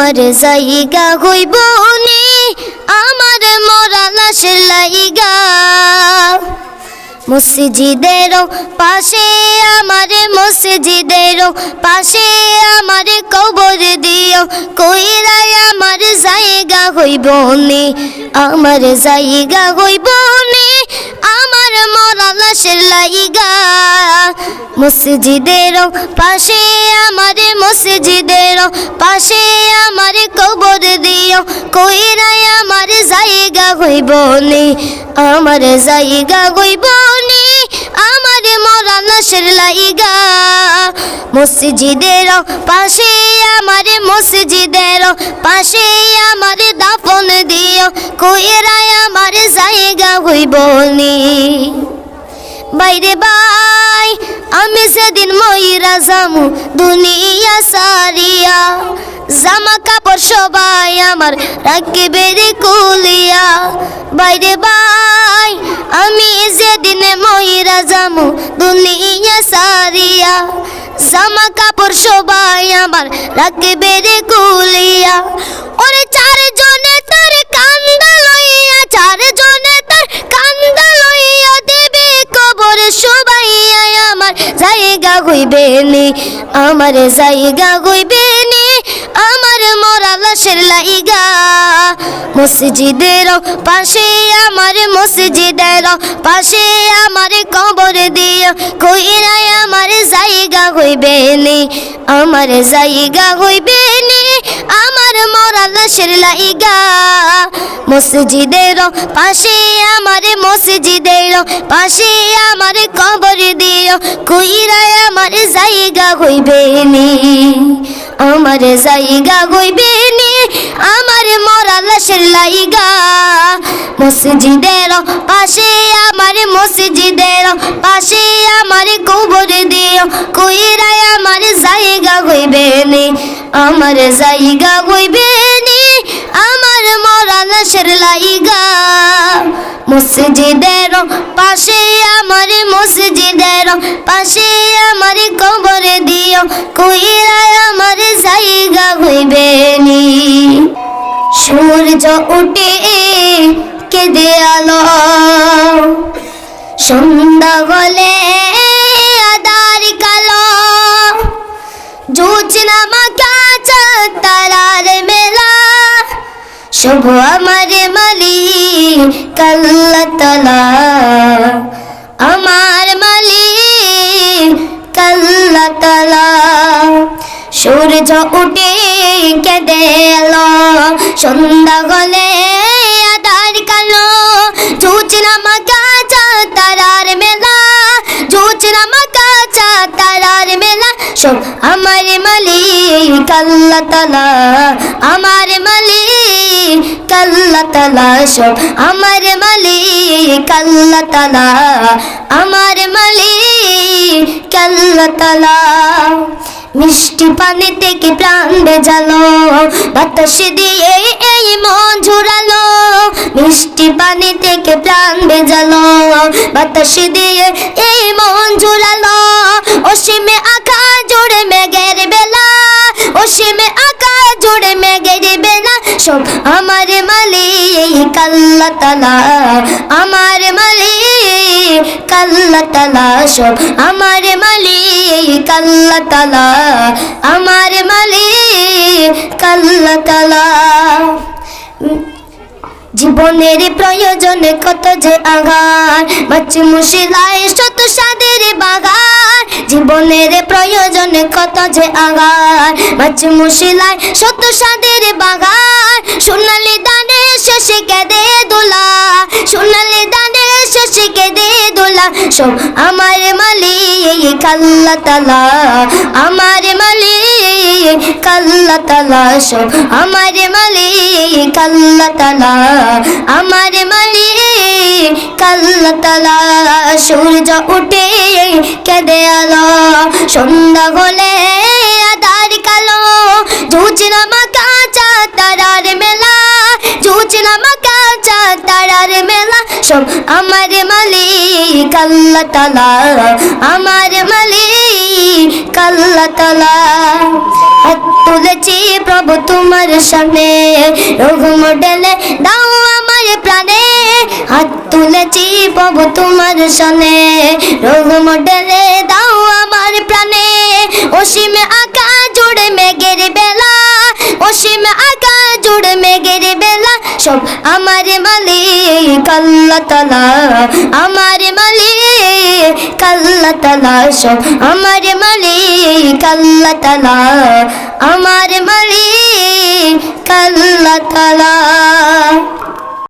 আমার জায়গা হইব নি, আমার মরা লাশের লাইগা। মসজিদের পাশে, আমার মসজিদের পাশে, আমার কবর দিও, কইরাই আমার জায়গা হইব নি, আমার জায়গা হইব নি, আমার মরা লাশের লাইগা। মসজিদের পাশে আমার মসজিদের পাশে আমার কবর দিও। কইরাই আমার জায়গা হইব নি, আমার জায়গা হইব নি, আমার মরা লাশের লাইগা। মসজিদের পাশে আমার মসজিদের পাশে আমার দাফন দিও। কইরাই আমার জায়গা হইব নি। সেদিন ময়রা জামু দুনিয়া সারিয়া। জামা কাপড় সবাই আমার রাখবে রে কুলিয়া। বাইরে বাই আমি যেদিন ময়রা জামু দুনিয়া সারিয়া। জামা কাপড় সবাই আমার রাখবে রে কুলিয়া। জায়গা হইবে নি আমার জায়গা হইবে নি আমার মরা লাশের লাইগা। মসজিদের পাশে, আমার মসজিদের পাশে, আমার কবর দিও কইরাই আমার জায়গা হইবেনি আমার জায়গা হইবেনি মরা লাশের লাইগা। মসজিদের পাশে আমার মসজিদের পাশে আমার কবর দিও। কইরাই আমার জায়গা হইবে নি, আমার জায়গা হইবে নি, আমার মরা লাশের লাইগা। মসজিদের পাশে আমার মসজিদের পাশে আমার কবর দিও। কইরাই আমার জায়গা হইবে নি, আমার জায়গা হইবে লাশের লাইগা? মসজিদের পাশে আমার মসজিদের পাশে আমার কবর দিও কইরাই আমার জায়গা হইবে নি। সূর্য উঠে কেঁদে আলো। সন্ধ্যা হলে আদার কালো। জোছনা শুভ আমার মালি তলা। আমার মালি তলা। সূর্য উঠে কেঁদে এলো, সন্ধ্যা গলে আদার কালো। জোছনা মাখা তারার মেলা জোছনা মাখা তারার মেলা। সব আমার মালি তলা। আমার মালি কাল্লা তলা সব আমার মালি কাল্লা তলা আমার মালি কাল্লা তলা মিষ্টি পানি থেকে প্রাণ বেজালো বাতাস দিয়ে এই মন ঝুরালো মিষ্টি পানি থেকে প্রাণ বেজালো বাতাস দিয়ে এই মন ঝুরালো অসীমে আঁকা জোড়ে মেঘের বেলা, অসীমে আঁকা জোড়ে মেঘের বেলা, সব কাল্লা তালা, আমার মালি কাল্লা তালা সব। আমার মালি কাল্লা তালা, আমার মালি কাল্লা তালা। জীবনের প্রয়োজনে কত যে আঘাত? বাচ্চি মুশিলায় শত সাদের বাগান। জীবনের প্রয়োজনে কত যে আঘাত? বাচ্চি মুশিলায় শত সাদের বাগান। সোনালি দানে শেষে কেঁদে দোলা। সোনালি দানে শেষে কেঁদে দোলা। সব আমার মালি কাল্লা তালা। আমার মালি কাল্লা তালা। সব আমার মালি কাল্লা তালা আমার মালি কাল্লা তালা সূর্য উঠে কেঁদে আলো, সন্ধ্যা হলে আদার কালো, জুচনা মাকা চা তারার মেলা, জুচনা মাকা চা তারার মেলা, সব আমার মালিক আল্লাহ আমার মালিক তালা। হাত তুলেছি প্রভু তোমার সামনে। রঘুম ডেলে দাও আমার প্রাণে। হাত তুলেছি প্রভু তোমার সামনে। রঘুম ডেলে দাও আমার প্রাণে। অসীম আকা জুড়ে মেঘের বেলা। অসীম আকা জুড়ে মেঘের বেলা। সব আমার মালিক, আল্লাহ তালা আমার আল্লাহ তালা সব আমার মালিক আল্লাহ তালা আমার মালিক আল্লাহ তালা